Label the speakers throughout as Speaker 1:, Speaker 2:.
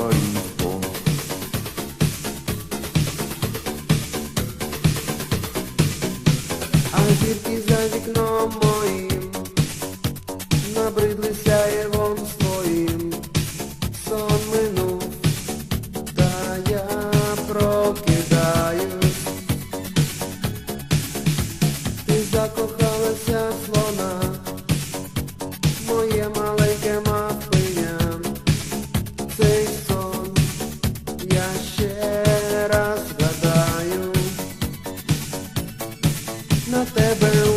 Speaker 1: body. never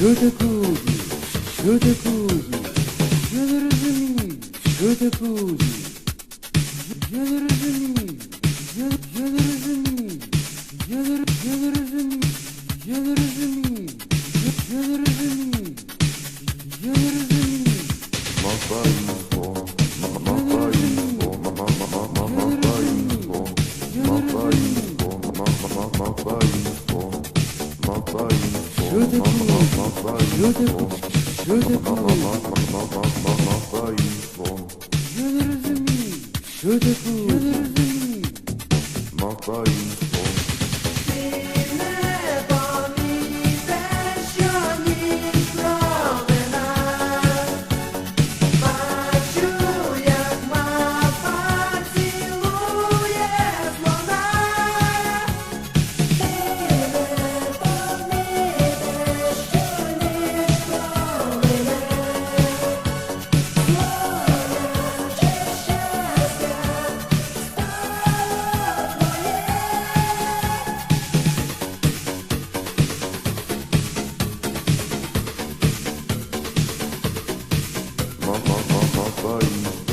Speaker 1: Що таке буде? Що таке буде? Я не
Speaker 2: розумію. Що таке буде? Я не розумію. Я, я не розумію. Я не, я не розумію. Я не розумію. Я, я не розумію.
Speaker 1: Beautiful, beautiful, beautiful.
Speaker 3: body.